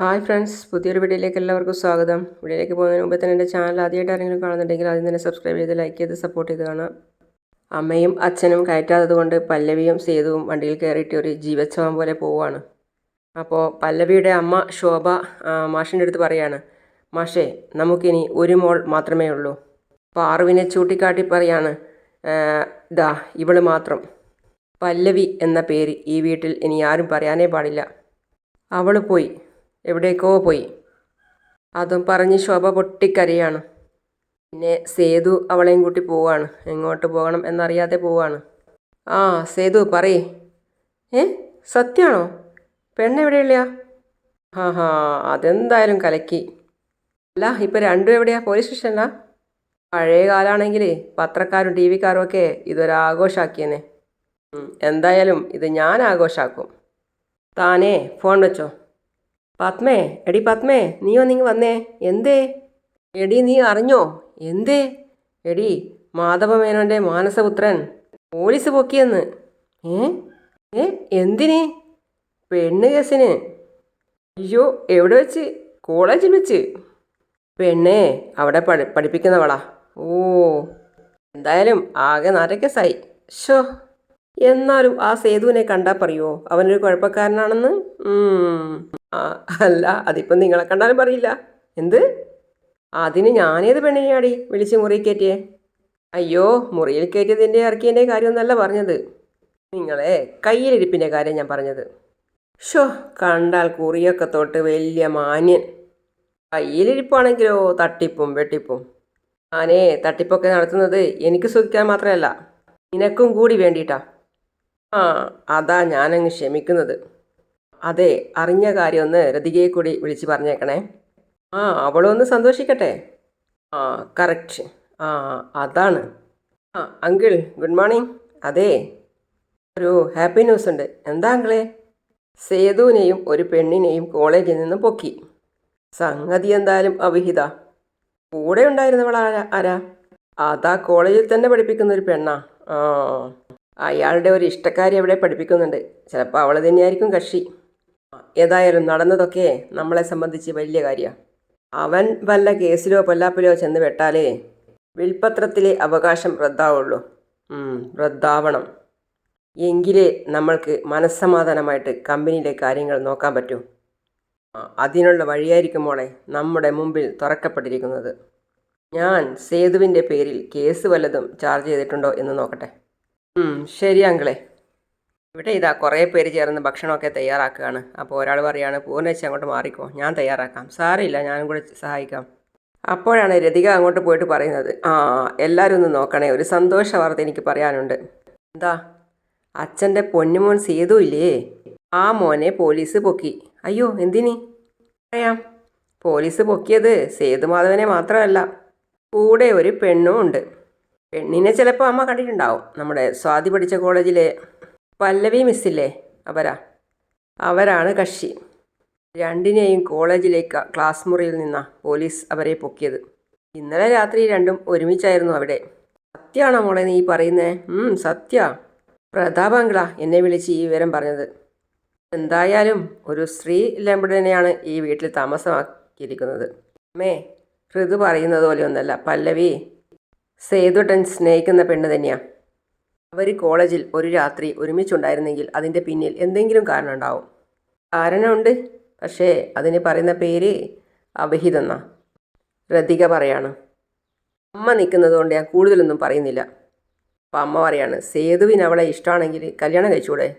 Hi friends പുതിയൊരു വീഡിയോയിലേക്ക് എല്ലാവർക്കും സ്വാഗതം. വീഡിയോയിലേക്ക് പോകുന്നതിന് മുമ്പ് തന്നെ എന്റെ ചാനൽ ആദ്യമായിട്ട് ആരെങ്കിലും കാണുന്നുണ്ടെങ്കിൽ ആദ്യം തന്നെ സബ്സ്ക്രൈബ് ചെയ്ത് ലൈക്ക് ചെയ്ത് സപ്പോർട്ട് ചെയ്ത് കാണാം അമ്മയും അച്ഛനും കയറ്റാത്തത് കൊണ്ട് പല്ലവിയും സേതുവും വണ്ടിയിൽ കയറിയിട്ട് ഒരു ജീവച്ഛവം പോലെ പോവുകയാണ്. അപ്പോൾ പല്ലവിയുടെ അമ്മ ശോഭ മാഷിന്റെ അടുത്ത് പറയാണ് മാഷേ നമുക്കിനി ഒരു മോൾ മാത്രമേ ഉള്ളൂ. പാറുവിനെ ചൂണ്ടിക്കാട്ടി പറയാണ് ദാ ഇവൾ മാത്രം. പല്ലവി എന്ന പേര് ഈ വീട്ടിൽ ഇനി ആരും പറയാനേ പാടില്ല. അവൾ പോയി. എവിടേക്കോ പോയി. അതും പറഞ്ഞ് ശോഭ പൊട്ടിക്കരയാണ്. പിന്നെ സേതു അവളെയും കൂട്ടി പോവാണ്. എങ്ങോട്ട് പോകണം എന്നറിയാതെ പോവാണ്. ആ സേതു പറയേ. ഏ സത്യാണോ? പെണ്ണെവിടെയുള്ള ഹാ ഹാ അതെന്തായാലും കലക്കി. അല്ല ഇപ്പം രണ്ടും എവിടെയാ? പോലീസ് സ്റ്റേഷനിലാ? പഴയ കാലാണെങ്കിൽ പത്രക്കാരും ടി വിക്കാരും ഒക്കെ ഇതൊരാഘോഷാക്കിയെന്നെ എന്തായാലും ഇത് ഞാൻ ആഘോഷാക്കും താനേ ഫോൺ വെച്ചോ. പത്മേ എടി പത്മേ നീ ഒന്നിങ്ങ് വന്നേ? എന്തേ? എടി നീ അറിഞ്ഞോ? എന്തേ? എടി മാധവമേനോന്റെ മാനസപുത്രൻ പോലീസ് പൊക്കിയെന്ന്. ഏ? ഏ? എന്തിന്? പെണ്ണ് കേസിന്. അയ്യോ എവിടെ വെച്ച്? കോളേജിൽ വെച്ച്. പെണ്ണേ അവിടെ പഠി പഠിപ്പിക്കുന്നവളാ. ഓ. എന്തായാലും ആകെ നാരക്കേസായി ഷോ എന്നാലും ആ സേതുവിനെ കണ്ടാൽ പറയുമോ അവനൊരു കുഴപ്പക്കാരനാണെന്ന്? അല്ല അതിപ്പം നിങ്ങളെ കണ്ടാലും പറയില്ല. എന്ത്? അതിന് ഞാനേത് പെണ്ണിനെയാടി വിളിച്ച് മുറി കയറ്റിയേ? അയ്യോ മുറിയിൽ കയറ്റിയതിന്റെ ഇറക്കിയതിന്റെ കാര്യമൊന്നല്ല പറഞ്ഞത്. നിങ്ങളെ കയ്യിലിരിപ്പിന്റെ കാര്യം ഞാൻ പറഞ്ഞത്. ഷോ കണ്ടാൽ കുറിയൊക്കെ തൊട്ട് വലിയ മാന്യൻ. കയ്യിലിരിപ്പാണെങ്കിലോ തട്ടിപ്പും വെട്ടിപ്പും. ഞാനേ തട്ടിപ്പൊക്കെ നടത്തുന്നത് എനിക്ക് സുഖിക്കാൻ മാത്രമല്ല നിനക്കും കൂടി വേണ്ടിയിട്ടാ. ആ അതാ ഞാനങ്ങ് ക്ഷമിക്കുന്നത്. അതെ അറിഞ്ഞ കാര്യമൊന്ന് രതികയെ കൂടി വിളിച്ച് പറഞ്ഞേക്കണേ. ആ അവളൊന്ന് സന്തോഷിക്കട്ടെ? ആ കറക്റ്റ് ആ അതാണ്. ആ അങ്കിൾ ഗുഡ് മോർണിംഗ് അതെ ഒരു ഹാപ്പി ന്യൂസ് ഉണ്ട്. എന്താ അങ്കിളെ? സേതുവിനെയും ഒരു പെണ്ണിനെയും കോളേജിൽ നിന്ന് പൊക്കി. സംഗതി എന്തായാലും അവിഹിത. കൂടെ ഉണ്ടായിരുന്നവൾ ആരാ ആരാ? അതാ കോളേജിൽ തന്നെ പഠിപ്പിക്കുന്ന ഒരു പെണ്ണാ. ആ അയാളുടെ ഒരു ഇഷ്ടക്കാരി അവിടെ പഠിപ്പിക്കുന്നുണ്ട്. ചിലപ്പോൾ അവൾ തന്നെയായിരിക്കും കക്ഷി. ഏതായാലും നടന്നതൊക്കെ നമ്മളെ സംബന്ധിച്ച് വലിയ കാര്യമാണ് അവൻ വല്ല കേസിലോ പൊല്ലാപ്പിലോ ചെന്ന് വെട്ടാലേ വിൽപ്പത്രത്തിലെ അവകാശം റദ്ദാവുള്ളൂ. റദ്ദാവണം. എങ്കിലേ നമ്മൾക്ക് മനസ്സമാധാനമായിട്ട് കമ്പനിയിലെ കാര്യങ്ങൾ നോക്കാൻ പറ്റൂ. അതിനുള്ള വഴിയായിരിക്കും മോളെ നമ്മുടെ മുമ്പിൽ തുറക്കപ്പെട്ടിരിക്കുന്നത്. ഞാൻ സേതുവിന്റെ പേരിൽ കേസ് വല്ലതും ചാർജ് ചെയ്തിട്ടുണ്ടോ എന്ന് നോക്കട്ടെ. ശരി അങ്കിളെ. ഇവിടെ ഇതാ കുറേ പേര് ചേർന്ന് ഭക്ഷണമൊക്കെ തയ്യാറാക്കുകയാണ്. അപ്പോൾ ഒരാൾ പറയാണ് പൂർണേച്ചി അങ്ങോട്ട് മാറിക്കോ ഞാൻ തയ്യാറാക്കാം. സാരമില്ല ഞാനും കൂടെ സഹായിക്കാം. അപ്പോഴാണ് രതിക അങ്ങോട്ട് പോയിട്ട് പറയുന്നത് ആ എല്ലാവരും ഒന്ന് നോക്കണേ ഒരു സന്തോഷ വാർത്ത എനിക്ക് പറയാനുണ്ട്. എന്താ? അച്ഛന്റെ പൊന്നുമോൻ സേതു ഇല്ലേ? ആ മോനെ പോലീസ് പൊക്കി. അയ്യോ എന്തിനി? പറയാം. പോലീസ് പൊക്കിയത് സേതുമാധവനെ മാത്രമല്ല കൂടെ ഒരു പെണ്ണും ഉണ്ട്. പെണ്ണിനെ ചിലപ്പോൾ അമ്മ കണ്ടിട്ടുണ്ടാവും നമ്മുടെ സ്വാതി പഠിച്ച കോളേജിലെ പല്ലവി മിസ്സില്ലേ? അവരാ. അവരാണ് കക്ഷി. രണ്ടിനെയും കോളേജിലേക്ക് ക്ലാസ് മുറിയിൽ നിന്നാ പോലീസ് അവരെ പൊക്കിയത്. ഇന്നലെ രാത്രി രണ്ടും ഒരുമിച്ചായിരുന്നു അവിടെ. സത്യാണോ മോളെ നീ പറയുന്നേ? സത്യ. പ്രതാപങ്കിള എന്നെ വിളിച്ച് ഈ വിവരം പറഞ്ഞത്. എന്തായാലും ഒരു സ്ത്രീ ലംബടനെയാണ് ഈ വീട്ടിൽ താമസമാക്കിയിരിക്കുന്നത്. അമ്മേ ഋതു പറയുന്നത് പോലെ ഒന്നല്ല. പല്ലവി സേതുട്ടൻ സ്നേഹിക്കുന്ന പെണ്ണ് തന്നെയാണ് അവർ കോളേജിൽ ഒരു രാത്രി ഒരുമിച്ചുണ്ടായിരുന്നെങ്കിൽ അതിന്റെ പിന്നിൽ എന്തെങ്കിലും കാരണം ഉണ്ടാവും കാരണമുണ്ട്. പക്ഷേ അതിന് പറയുന്ന പേര് അവിഹിതെന്നാ. രതിക പറയാണ്. അമ്മ നിൽക്കുന്നതുകൊണ്ട് ഞാൻ കൂടുതലൊന്നും പറയുന്നില്ല. അപ്പം അമ്മ പറയാണ് സേതുവിന് അവളെ ഇഷ്ടമാണെങ്കിൽ കല്യാണം കഴിച്ചൂടെ?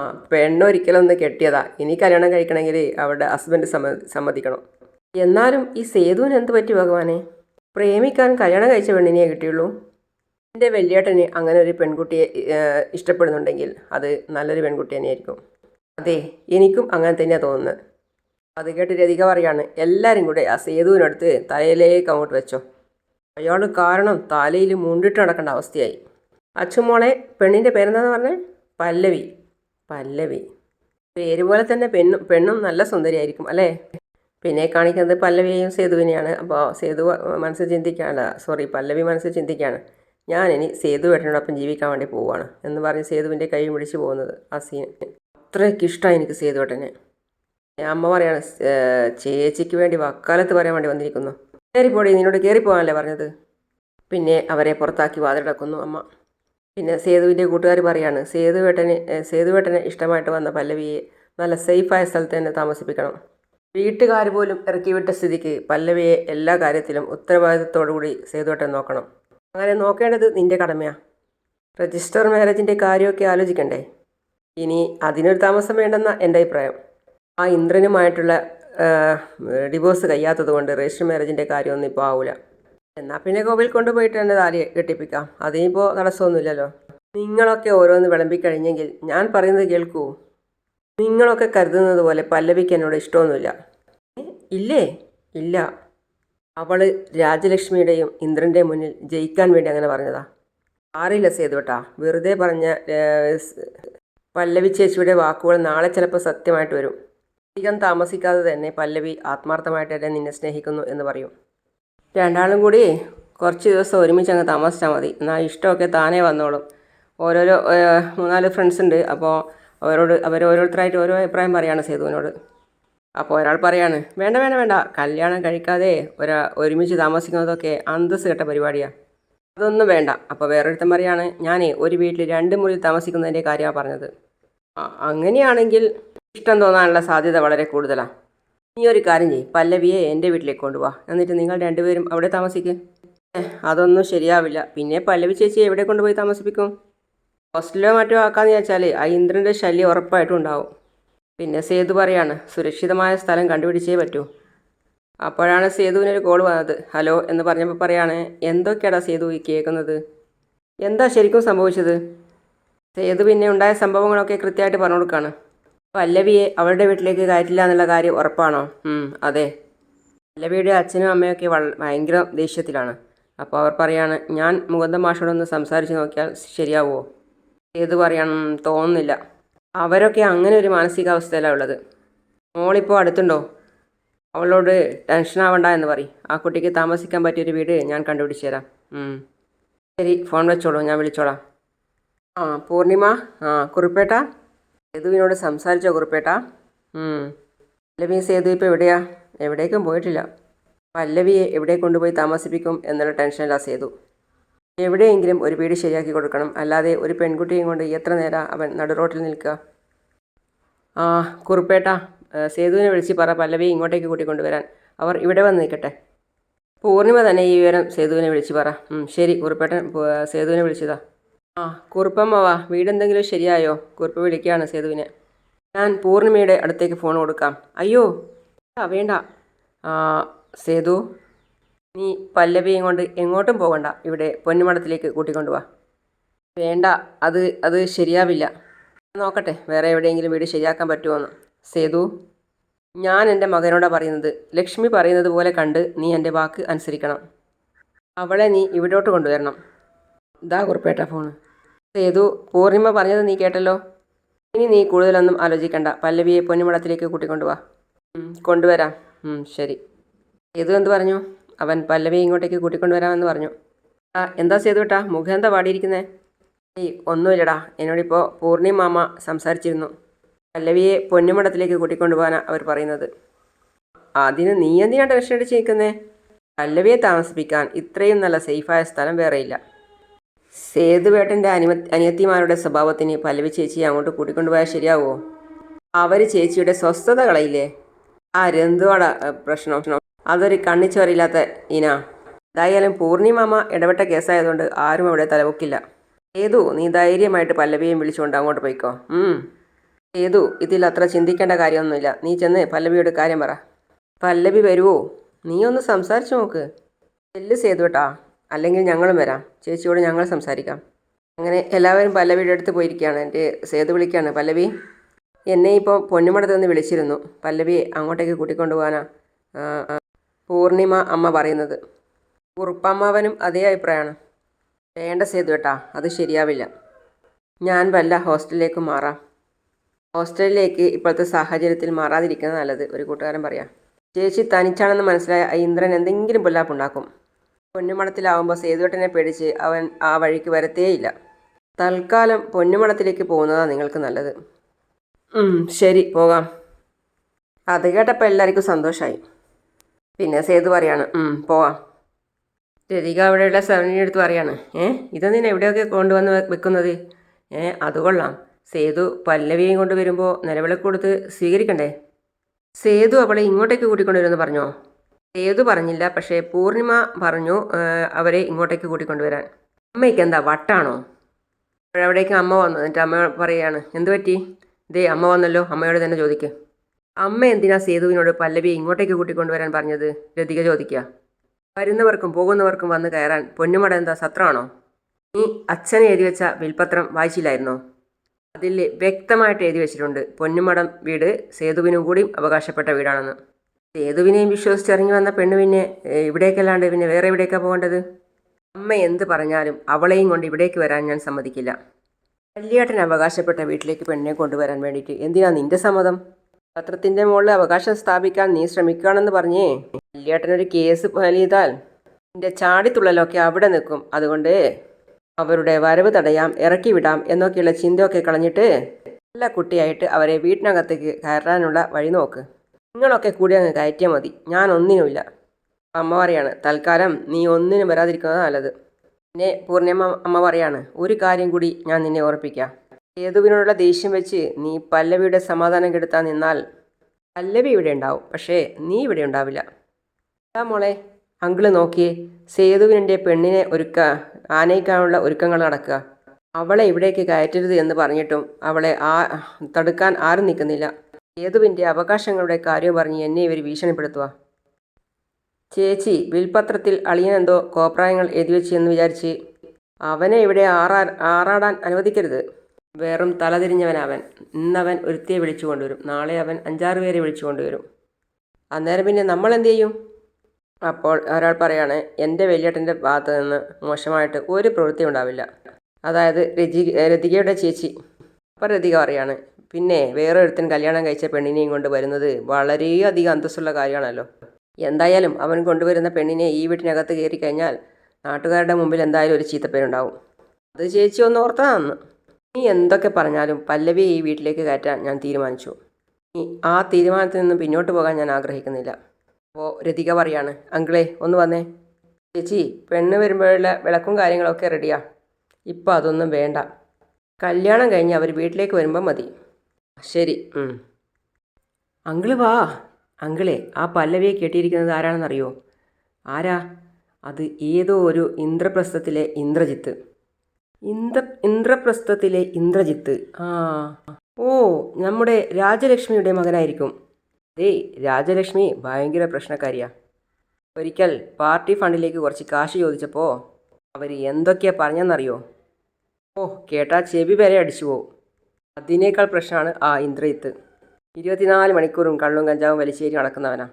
ആ പെണ്ണൊരിക്കലൊന്ന് കെട്ടിയതാ. ഇനി കല്യാണം കഴിക്കണമെങ്കിൽ അവളുടെ ഹസ്ബൻഡ് സമ്മ സമ്മതിക്കണം. എന്നാലും ഈ സേതുവിന് എന്ത് പറ്റി ഭഗവാനെ? പ്രേമിക്കാൻ കല്യാണം കഴിച്ച പെണ്ണിനെ കിട്ടിയുള്ളൂ. എന്റെ വലിയേട്ടന് അങ്ങനെ ഒരു പെൺകുട്ടിയെ ഇഷ്ടപ്പെടുന്നുണ്ടെങ്കിൽ അത് നല്ലൊരു പെൺകുട്ടി തന്നെയായിരിക്കും. അതെ എനിക്കും അങ്ങനെ തന്നെയാണ് തോന്നുന്നത്. അത് കേട്ട് രതിക പറയാണ് എല്ലാവരും കൂടെ ആ സേതുവിനടുത്ത് തലയിലേക്ക് അങ്ങോട്ട് വെച്ചോ. അയാൾ കാരണം തലയിൽ മുണ്ടിട്ട് നടക്കേണ്ട അവസ്ഥയായി. അച്ഛമോളെ പെണ്ണിന്റെ പേരെന്താന്ന് പറഞ്ഞേ? പല്ലവി. പല്ലവി. പേര് പോലെ തന്നെ പെണ്ണും പെണ്ണും നല്ല സുന്ദരിയായിരിക്കും അല്ലേ? പിന്നെ കാണിക്കുന്നത് പല്ലവിയെയും സേതുവിനെയാണ്. അപ്പോൾ സേതു മനസ്സിൽ ചിന്തിക്കുകയാണ് സോറി പല്ലവി മനസ്സിൽ ചിന്തിക്കുകയാണ് ഞാനിനി സേതു ഏട്ടനോടൊപ്പം ജീവിക്കാൻ വേണ്ടി പോവുകയാണ് എന്ന് പറഞ്ഞ് സേതുവിന്റെ കൈ പിടിച്ച് പോകുന്നത് ആ സീൻ അത്രയ്ക്ക് ഇഷ്ടമായി എനിക്ക് സേതു ഏട്ടനെ. അമ്മ പറയാണ് "ഏ, ചേച്ചിക്ക് വേണ്ടി വക്കാലത്ത് പറയാൻ വേണ്ടി വന്നിരിക്കുന്നു. കയറിപ്പോടി നിന്നോട് കയറിപ്പോകാനല്ലേ പറഞ്ഞത്. പിന്നെ അവരെ പുറത്താക്കി വാതിലടക്കുന്നു അമ്മ. പിന്നെ സേതുവിന്റെ കൂട്ടുകാർ പറയാണ് സേതുവേട്ടന് സേതുവേട്ടനെ സേതുവേട്ടന് ഇഷ്ടമായിട്ട് വന്ന പല്ലവിയെ നല്ല സേഫായ സ്ഥലത്ത് തന്നെ താമസിപ്പിക്കണം. വീട്ടുകാർ പോലും ഇറക്കി വിട്ട സ്ഥിതിക്ക് പല്ലവിയെ എല്ലാ കാര്യത്തിലും ഉത്തരവാദിത്തത്തോടു കൂടി സേതുവേട്ടൻ നോക്കണം. അങ്ങനെ നോക്കേണ്ടത് നിന്റെ കടമയാ. രജിസ്റ്റർ മാരേജിന്റെ കാര്യമൊക്കെ ആലോചിക്കണ്ടേ? ഇനി അതിനൊരു താമസം വേണ്ടെന്ന എന്റെ അഭിപ്രായം. ആ ഇന്ദ്രനുമായിട്ടുള്ള ഡിവോഴ്സ് കഴിയാത്തത് കൊണ്ട് രജിസ്റ്റർ മാരേജിന്റെ കാര്യമൊന്നും ഇപ്പോൾ ആവില്ല എന്നാൽ പിന്നെ കോവിൽ കൊണ്ടുപോയിട്ട് തന്നെ താലി കെട്ടിപ്പിക്കാം. അതിനിപ്പോൾ തടസ്സമൊന്നുമില്ലല്ലോ. നിങ്ങളൊക്കെ ഓരോന്ന് വിളമ്പിക്കഴിഞ്ഞെങ്കിൽ ഞാൻ പറയുന്നത് കേൾക്കൂ. നിങ്ങളൊക്കെ കരുതുന്നത് പോലെ പല്ലവിക്ക് എന്നോട് ഇഷ്ടമൊന്നുമില്ല. ഇല്ലേ? ഇല്ല. അവൾ രാജലക്ഷ്മിയുടെയും ഇന്ദ്രന്റെയും മുന്നിൽ ജയിക്കാൻ വേണ്ടി അങ്ങനെ പറഞ്ഞതാ. ആറില്ല സേതുട്ടാ വെറുതെ പറഞ്ഞ പല്ലവി ചേച്ചിയുടെ വാക്കുകൾ നാളെ ചിലപ്പോൾ സത്യമായിട്ട് വരും. അധികം താമസിക്കാതെ തന്നെ പല്ലവി ആത്മാർത്ഥമായിട്ട് എന്നെ നിന്നെ സ്നേഹിക്കുന്നു എന്ന് പറയും. രണ്ടാളും കൂടി കുറച്ച് ദിവസം ഒരുമിച്ച് അങ്ങ് താമസിച്ചാൽ മതി. എന്നാൽ ഇഷ്ടമൊക്കെ താനേ വന്നോളും. ഓരോരോ മൂന്നാൽ ഫ്രണ്ട്സ് ഉണ്ട്. അപ്പോൾ അവരോട് അവർ ഓരോരുത്തരായിട്ട് ഓരോ അഭിപ്രായം പറയുകയാണ് സേതുവിനോട്. അപ്പോൾ ഒരാൾ പറയാണ് വേണ്ട വേണ്ട വേണ്ട കല്യാണം കഴിക്കാതെ ഒരാ ഒരുമിച്ച് താമസിക്കുന്നതൊക്കെ അന്തസ് കെട്ട പരിപാടിയാണ് അതൊന്നും വേണ്ട. അപ്പോൾ വേറൊരുത്തൻ പറയാണ് ഞാനേ ഒരു വീട്ടിൽ രണ്ട് മുറി താമസിക്കുന്നതിന്റെ കാര്യമാണ് പറഞ്ഞത്. അങ്ങനെയാണെങ്കിൽ ഇഷ്ടം തോന്നാനുള്ള സാധ്യത വളരെ കൂടുതലാണ് നീ ഒരു കാര്യം ചെയ്യ് പല്ലവിയെ എന്റെ വീട്ടിലേക്ക് കൊണ്ടുപോവാ എന്നിട്ട് നിങ്ങൾ രണ്ടുപേരും അവിടെ താമസിക്ക്. അതൊന്നും ശരിയാവില്ല. പിന്നെ പല്ലവി ചേച്ചി എവിടെ കൊണ്ടുപോയി താമസിപ്പിക്കും? ഹോസ്റ്റലിലോ മറ്റോ ആക്കാന്ന് വെച്ചാൽ ആ ഇന്ദ്രന്റെ ശല്യം ഉറപ്പായിട്ടും ഉണ്ടാവും. പിന്നെ സേതു പറയാണ് സുരക്ഷിതമായ സ്ഥലം കണ്ടുപിടിച്ചേ പറ്റൂ. അപ്പോഴാണ് സേതുവിനൊരു കോൾ വന്നത്. ഹലോ എന്ന് പറഞ്ഞപ്പോൾ പറയാണ് എന്തൊക്കെയാടാ സേതു ഈ കേൾക്കുന്നത്? എന്താ ശരിക്കും സംഭവിച്ചത്? സേതു പിന്നെ ഉണ്ടായ സംഭവങ്ങളൊക്കെ കൃത്യമായിട്ട് പറഞ്ഞു കൊടുക്കുകയാണ് പല്ലവിയെ അവളുടെ വീട്ടിലേക്ക് കയറ്റില്ല എന്നുള്ള കാര്യം ഉറപ്പാണോ? അതെ. പല്ലവിയുടെ അച്ഛനും അമ്മയൊക്കെ വള ഭയങ്കര ദേഷ്യത്തിലാണ്. അപ്പോൾ അവർ പറയാണ് ഞാൻ മുകുന്ദ മാഷോടൊന്ന് സംസാരിച്ച് നോക്കിയാൽ ശരിയാവുമോ ഏത് പറയണം തോന്നുന്നില്ല. അവരൊക്കെ അങ്ങനെ ഒരു മാനസികാവസ്ഥയിലാണ് ഉള്ളത്. മോളിപ്പോൾ അടുത്തുണ്ടോ? അവളോട് ടെൻഷൻ ആവണ്ട എന്ന് പറയും. ആ കുട്ടിക്ക് താമസിക്കാൻ പറ്റിയൊരു വീട് ഞാൻ കണ്ടുപിടിച്ച് തരാം. ശരി ഫോൺ വെച്ചോളൂ ഞാൻ വിളിച്ചോളാം. ആ പൂർണിമ ആ കുറിപ്പേട്ട? സേതുവിനോട് സംസാരിച്ചോ കുറിപ്പേട്ട. പല്ലവി സേതു ഇപ്പോൾ എവിടെയാ? എവിടേക്കും പോയിട്ടില്ല. പല്ലവിയെ എവിടെ കൊണ്ടുപോയി താമസിപ്പിക്കും എന്നുള്ള ടെൻഷനിലാണ് സേതു. എവിടെയെങ്കിലും ഒരു വീട് ശരിയാക്കി കൊടുക്കണം. അല്ലാതെ ഒരു പെൺകുട്ടിയും കൊണ്ട് എത്ര നേരം അവൻ നടുറോട്ടിൽ നിൽക്കുക. ആ കുറുപ്പേട്ട സേതുവിനെ വിളിച്ച് പറ പല്ലവി ഇങ്ങോട്ടേക്ക് കൂട്ടിക്കൊണ്ടുവരാൻ. അവർ ഇവിടെ വന്ന് നിൽക്കട്ടെ. പൂർണിമ തന്നെ ഈ വിവരം സേതുവിനെ വിളിച്ച് പറ. ശരി കുറുപ്പേട്ടൻ സേതുവിനെ വിളിച്ചതാ. ആ കുറുപ്പമ്മവ വീടെന്തെങ്കിലും ശരിയായോ? കുറുപ്പ് വിളിക്കുകയാണ് സേതുവിനെ. ഞാൻ പൂർണിമയുടെ അടുത്തേക്ക് ഫോൺ കൊടുക്കാം. അയ്യോ വേണ്ട. സേതു നീ പല്ലവിയും കൊണ്ട് എങ്ങോട്ടും പോകണ്ട. ഇവിടെ പൊന്നുമടത്തിലേക്ക് കൂട്ടിക്കൊണ്ടുവാ വേണ്ട അത് അത് ശരിയാവില്ല. നോക്കട്ടെ വേറെ എവിടെയെങ്കിലും വീട് ശരിയാക്കാൻ പറ്റുമോന്ന്. സേതു ഞാൻ എന്റെ മകനോടാണ് പറയുന്നത്. ലക്ഷ്മി പറയുന്നത് പോലെ കണ്ട് നീ എന്റെ വാക്ക് അനുസരിക്കണം. അവളെ നീ ഇവിടോട്ട് കൊണ്ടുവരണം. ഇതാ കുറിപ്പേട്ട ഫോണ്. സേതു പൂർണിമ പറഞ്ഞത് നീ കേട്ടല്ലോ? ഇനി നീ കൂടുതലൊന്നും ആലോചിക്കണ്ട. പല്ലവിയെ പൊന്നുമടത്തിലേക്ക് കൂട്ടിക്കൊണ്ടുവാ ഉം, കൊണ്ടുവരാം. ശരി. സേതു എന്ത് പറഞ്ഞു? അവൻ പല്ലവി ഇങ്ങോട്ടേക്ക് കൂട്ടിക്കൊണ്ടുവരാമെന്ന് പറഞ്ഞു. ആ എന്താ ചെയ്തു കേട്ടാ മുഖം എന്താ പാടിയിരിക്കുന്നേ ഏയ് ഒന്നുമില്ലടാ. എന്നോടിപ്പോൾ പൂർണി മാമ സംസാരിച്ചിരുന്നു. പല്ലവിയെ പൊന്നുമടത്തിലേക്ക് കൂട്ടിക്കൊണ്ടുപോകാനാണ് അവർ പറയുന്നത്. അതിന് നീ എന്തിനാ ടെൻഷൻ അടിച്ച് നിൽക്കുന്നേ? പല്ലവിയെ താമസിപ്പിക്കാൻ ഇത്രയും നല്ല സേഫായ സ്ഥലം വേറെയില്ല. സേതുവേട്ടന്റെ അനിമ അനിയത്തിമാരുടെ സ്വഭാവത്തിന് പല്ലവി ചേച്ചിയെ അങ്ങോട്ട് കൂട്ടിക്കൊണ്ടുപോയാൽ ശരിയാവുമോ അവർ ചേച്ചിയുടെ സ്വസ്ഥത കളയില്ലേ? ആ രന്തുവാട പ്രശ്നം? അതൊരു കണ്ണിച്ചോരില്ലാത്ത ഇന എന്തായാലും പൂർണിമാമ ഇടപെട്ട കേസായതുകൊണ്ട് ആരും അവിടെ തലവുക്കില്ല ഏതു നീ ധൈര്യമായിട്ട് പല്ലവിയെയും വിളിച്ചുകൊണ്ട് അങ്ങോട്ട് പോയിക്കോ. ഏതു ഇതിൽ അത്ര ചിന്തിക്കേണ്ട കാര്യമൊന്നുമില്ല. നീ ചെന്ന് പല്ലവിയോട് കാര്യം പറ. പല്ലവി വരുവോ? നീ ഒന്ന് സംസാരിച്ചു നോക്ക്. ചെല്ല് സേതു കേട്ടാ അല്ലെങ്കിൽ ഞങ്ങളും വരാം. ചേച്ചിയോട് ഞങ്ങൾ സംസാരിക്കാം. അങ്ങനെ എല്ലാവരും പല്ലവിയുടെ അടുത്ത് പോയിരിക്കുകയാണ്. എന്റെ സേതു വിളിക്കുകയാണ്. പല്ലവി എന്നെ ഇപ്പോൾ പൊന്നുമടത്ത് നിന്ന് വിളിച്ചിരുന്നു. പല്ലവിയെ അങ്ങോട്ടേക്ക് കൂട്ടിക്കൊണ്ടുപോകാനാ. പൂർണിമ അമ്മ പറയുന്നത്. ഉറുപ്പമ്മാവനും അതേ അഭിപ്രായമാണ് വേണ്ട സേതു കേട്ടാ അത് ശരിയാവില്ല. ഞാൻ വല്ല ഹോസ്റ്റലിലേക്ക് മാറാം. ഹോസ്റ്റലിലേക്ക് ഇപ്പോഴത്തെ സാഹചര്യത്തിൽ മാറാതിരിക്കുന്നത് നല്ലത് ഒരു കൂട്ടുകാരൻ പറയാം. ചേച്ചി തനിച്ചാണെന്ന് മനസ്സിലായ ഇന്ദ്രൻ എന്തെങ്കിലും പുല്ലാപ്പുണ്ടാക്കും പൊന്നുമണത്തിലാവുമ്പോൾ സേതുവേട്ടനെ പേടിച്ച് അവൻ ആ വഴിക്ക് വരത്തേയില്ല. തൽക്കാലം പൊന്നുമണത്തിലേക്ക് പോകുന്നതാണ് നിങ്ങൾക്ക് നല്ലത്. ശരി പോകാം. അത് കേട്ടപ്പോൾ എല്ലാവർക്കും സന്തോഷമായി പിന്നെ സേതു പറയാണ് പോവാം. രതിക അവിടെയുള്ള സെവനിന്റെ അടുത്ത് പറയാണ് ഏ ഇതെന്തിനാ എവിടെയൊക്കെ കൊണ്ടുവന്ന് വെക്കുന്നത്? ഏ അത് കൊള്ളാം. സേതു പല്ലവിയും കൊണ്ട് വരുമ്പോൾ നിലവിളക്ക് കൊടുത്ത് സ്വീകരിക്കണ്ടേ? സേതു അവളെ ഇങ്ങോട്ടേക്ക് കൂട്ടിക്കൊണ്ടുവരുമെന്ന് പറഞ്ഞോ? സേതു പറഞ്ഞില്ല പക്ഷേ പൂർണിമ പറഞ്ഞു അവരെ ഇങ്ങോട്ടേക്ക് കൂട്ടിക്കൊണ്ടുവരാൻ അമ്മയ്ക്ക് എന്താ വട്ടാണോ? അപ്പോഴവിടേക്ക് അമ്മ വന്നു. എന്നിട്ട് അമ്മ പറയാണ് എന്ത് പറ്റി? ദേ അമ്മ വന്നല്ലോ. അമ്മയോട് തന്നെ ചോദിക്ക്. അമ്മ എന്തിനാ സേതുവിനോട് പല്ലവിയെ ഇങ്ങോട്ടേക്ക് കൂട്ടിക്കൊണ്ടുവരാൻ പറഞ്ഞത്? ലതിക ചോദിക്കുക. വരുന്നവർക്കും പോകുന്നവർക്കും വന്ന് കയറാൻ പൊന്നുമട എന്താ സത്രമാണോ നീ അച്ഛനെ എഴുതി വെച്ച വിൽപത്രം വായിച്ചില്ലായിരുന്നോ? അതിൽ വ്യക്തമായിട്ട് എഴുതി വെച്ചിട്ടുണ്ട് പൊന്നുമടം വീട് സേതുവിനും കൂടി അവകാശപ്പെട്ട വീടാണെന്ന്. സേതുവിനെയും വിശ്വസിച്ചിറങ്ങി വന്ന പെണ്ണ് പിന്നെ ഇവിടേക്കല്ലാണ്ട് പിന്നെ വേറെ എവിടേക്കാണ് പോകേണ്ടത്? അമ്മ എന്ത് പറഞ്ഞാലും അവളെയും കൊണ്ട് ഇവിടേക്ക് വരാൻ ഞാൻ സമ്മതിക്കില്ല. കല്യാട്ടൻ അവകാശപ്പെട്ട വീട്ടിലേക്ക് പെണ്ണിനെ കൊണ്ടുവരാൻ വേണ്ടിയിട്ട് എന്തിനാ നിന്റെ സമ്മതം? പത്രത്തിന്റെ മുകളിൽ അവകാശം സ്ഥാപിക്കാൻ നീ ശ്രമിക്കുകയാണെന്ന് പറഞ്ഞേ. കല്യാട്ടനൊരു കേസ് ഫയൽ ചെയ്താൽ നിന്റെ ചാടിത്തുള്ളലൊക്കെ അവിടെ നിൽക്കും. അതുകൊണ്ട് അവരുടെ വരവ് തടയാം ഇറക്കി വിടാം എന്നൊക്കെയുള്ള ചിന്തയൊക്കെ കളഞ്ഞിട്ട് നല്ല കുട്ടിയായിട്ട് അവരെ വീട്ടിനകത്തേക്ക് കയറാനുള്ള വഴി നോക്ക്. നിങ്ങളൊക്കെ കൂടി അങ്ങ് കയറ്റിയാൽ മതി. ഞാൻ ഒന്നിനുമില്ല അമ്മ പറയാണ് തൽക്കാലം നീ ഒന്നിനും വരാതിരിക്കുന്നത് നല്ലത്. പിന്നെ പൂർണിമ അമ്മ പറയാണ് ഒരു കാര്യം കൂടി ഞാൻ നിന്നെ ഓർപ്പിക്കാം. സേതുവിനോടുള്ള ദേഷ്യം വെച്ച് നീ പല്ലവിയുടെ സമാധാനം കെടുത്താൻ നിന്നാൽ പല്ലവി ഇവിടെ ഉണ്ടാവും പക്ഷേ നീ ഇവിടെ ഉണ്ടാവില്ല. എന്താ മോളെ അങ്കിൾ നോക്കിയേ സേതുവിനെ പെണ്ണിനെ ഒരുക്ക ആനയിക്കാനുള്ള ഒരുക്കങ്ങൾ നടക്കുക. അവളെ ഇവിടേക്ക് കയറ്റരുത് എന്ന് പറഞ്ഞിട്ടും അവളെ ആ തടുക്കാൻ ആരും നിൽക്കുന്നില്ല. സേതുവിന്റെ അവകാശങ്ങളുടെ കാര്യം പറഞ്ഞ് എന്നെ ഇവർ ഭീഷണിപ്പെടുത്തുക ചേച്ചി വിൽപത്രത്തിൽ അളിയനെന്തോ കോപ്രായങ്ങൾ എഴുതി വെച്ച് എന്ന് വിചാരിച്ച് അവനെ ഇവിടെ ആറാ ആറാടാൻ അനുവദിക്കരുത്. വെറും തലതിരിഞ്ഞവനവൻ. ഇന്നവൻ ഒരുത്തിയെ വിളിച്ചു കൊണ്ടുവരും. നാളെ അവൻ അഞ്ചാറ് പേരെ വിളിച്ചു കൊണ്ടുവരും. അന്നേരം പിന്നെ നമ്മൾ എന്ത് ചെയ്യും? അപ്പോൾ ഒരാൾ പറയാണ് എന്റെ വലിയേട്ടന്റെ ഭാഗത്ത് നിന്ന് മോശമായിട്ട് ഒരു പ്രവൃത്തി ഉണ്ടാവില്ല. അതായത് രജി രതികയുടെ ചേച്ചി. അപ്പം രതിക പറയാണ് പിന്നെ വേറെ ഒരുത്തൻ കല്യാണം കഴിച്ച പെണ്ണിനെയും കൊണ്ട് വരുന്നത് വളരെയധികം അന്തസ്സുള്ള കാര്യമാണല്ലോ. എന്തായാലും അവൻ കൊണ്ടുവരുന്ന പെണ്ണിനെ ഈ വീട്ടിനകത്ത് കയറി കഴിഞ്ഞാൽ നാട്ടുകാരുടെ മുമ്പിൽ എന്തായാലും ഒരു ചീത്തപ്പേരുണ്ടാവും. അത് ചേച്ചി ഒന്ന് ഓർത്താ നന്ന് നീ എന്തൊക്കെ പറഞ്ഞാലും പല്ലവിയെ ഈ വീട്ടിലേക്ക് കയറ്റാൻ ഞാൻ തീരുമാനിച്ചു. നീ ആ തീരുമാനത്തിൽ നിന്ന് പിന്നോട്ട് പോകാൻ ഞാൻ ആഗ്രഹിക്കുന്നില്ല. അപ്പോൾ രതിക പറയാണ് അങ്കിളേ ഒന്ന് വന്നേ. ചേച്ചി പെണ്ണ് വരുമ്പോഴുള്ള വിളക്കും കാര്യങ്ങളൊക്കെ റെഡിയാ. ഇപ്പം അതൊന്നും വേണ്ട. കല്യാണം കഴിഞ്ഞ് അവർ വീട്ടിലേക്ക് വരുമ്പോൾ മതി. ശരി. അങ്കിൾ വാ. അങ്കിളെ ആ പല്ലവിയെ കേട്ടിയിരിക്കുന്നത് ആരാണെന്നറിയോ? ആരാ? അത് ഏതോ ഒരു ഇന്ദ്രപ്രസ്ഥത്തിലെ ഇന്ദ്രജിത്ത്. ഇന്ദ്ര ഇന്ദ്രപ്രസ്ഥത്തിലെ ഇന്ദ്രജിത്ത്. ആ. ഓ നമ്മുടെ രാജലക്ഷ്മിയുടെ മകനായിരിക്കും. ഏയ് രാജലക്ഷ്മി ഭയങ്കര പ്രശ്നക്കാരിയാ. ഒരിക്കൽ പാർട്ടി ഫണ്ടിലേക്ക് കുറച്ച് കാശ് ചോദിച്ചപ്പോൾ അവർ എന്തൊക്കെയാ പറഞ്ഞെന്നറിയോ? ഓ കേട്ടാ ചെവി വരെ അടിച്ചു പോവും. അതിനേക്കാൾ പ്രശ്നമാണ് ആ ഇന്ദ്രജിത്ത്. ഇരുപത്തിനാല് മണിക്കൂറും കള്ളും കഞ്ചാവും വലിച്ചേരി നടക്കുന്നവനാ.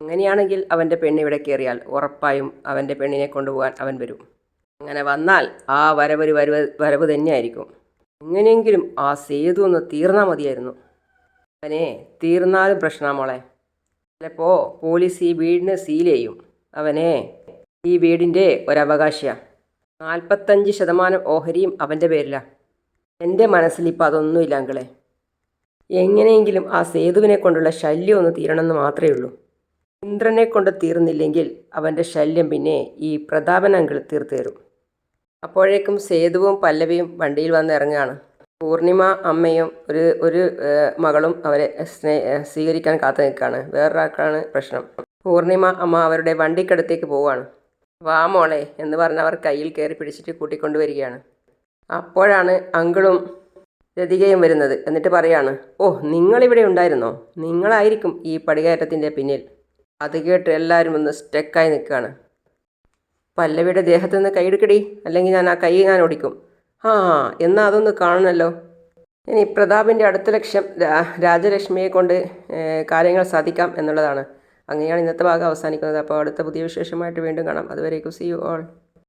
അങ്ങനെയാണെങ്കിൽ അവന്റെ പെണ്ണ് ഇവിടെ കയറിയാൽ ഉറപ്പായും അവന്റെ പെണ്ണിനെ കൊണ്ടുപോകാൻ അവൻ വരും. അങ്ങനെ വന്നാൽ ആ വരവൊരു വരവ് വരവ് തന്നെയായിരിക്കും. എങ്ങനെയെങ്കിലും ആ സേതു ഒന്ന് തീർന്നാൽ മതിയായിരുന്നു. അവനെ തീർന്നാലും പ്രശ്നമാ മോളെ. ചിലപ്പോൾ പോലീസ് ഈ വീടിന് സീൽ ചെയ്യും. അവനെ ഈ വീടിന്റെ ഒരവകാശിയാണ് നാൽപ്പത്തഞ്ച് ശതമാനം ഓഹരിയും അവന്റെ പേരിലാണ് എന്റെ മനസ്സിൽ ഇപ്പോൾ അതൊന്നുമില്ല അങ്കിളെ. എങ്ങനെയെങ്കിലും ആ സേതുവിനെ കൊണ്ടുള്ള ശല്യം ഒന്ന് തീരണമെന്ന് മാത്രമേ ഉള്ളൂ. ഇന്ദ്രനെ കൊണ്ട് തീർന്നില്ലെങ്കിൽ അവന്റെ ശല്യം പിന്നെ ഈ പ്രതാപൻ അങ്കിൾ തീർത്തു തരും അപ്പോഴേക്കും സേതുവും പല്ലവിയും വണ്ടിയിൽ വന്ന് ഇറങ്ങുകയാണ്. പൂർണിമ അമ്മയും ഒരു ഒരു മകളും അവരെ സ്നേ സ്വീകരിക്കാൻ കാത്തു നിൽക്കുകയാണ്. വേറൊരാൾക്കാണ് പ്രശ്നം. പൂർണിമ അമ്മ അവരുടെ വണ്ടിക്കടുത്തേക്ക് പോവുകയാണ്. വാ മോളെ എന്ന് പറഞ്ഞ് അവർ കയ്യിൽ കയറി പിടിച്ചിട്ട് കൂട്ടിക്കൊണ്ടുവരികയാണ്. അപ്പോഴാണ് അങ്കിളും രതികയും വരുന്നത്. എന്നിട്ട് പറയാണ് ഓ നിങ്ങളിവിടെ ഉണ്ടായിരുന്നോ? നിങ്ങളായിരിക്കും ഈ പടികയറ്റത്തിന്റെ പിന്നിൽ. അത് കേട്ട് എല്ലാവരും ഒന്ന് സ്റ്റെക്കായി നിൽക്കുകയാണ്. പല്ലവിയുടെ ദേഹത്ത് നിന്ന് കൈയെടുക്കടി അല്ലെങ്കിൽ ഞാൻ ആ കൈ ഞാൻ ഓടിക്കും ആ എന്നാൽ അതൊന്ന് കാണണമല്ലോ ഇനി പ്രതാപിന്റെ അടുത്ത ലക്ഷ്യം രാജലക്ഷ്മിയെ കൊണ്ട് കാര്യങ്ങൾ സാധിക്കാം എന്നുള്ളതാണ്. അങ്ങനെയാണ് ഇന്നത്തെ ഭാഗം അവസാനിക്കുന്നത്. അപ്പോൾ അടുത്ത പുതിയ വിശേഷമായിട്ട് വീണ്ടും കാണാം. അതുവരേക്കും സി യു ഓൾ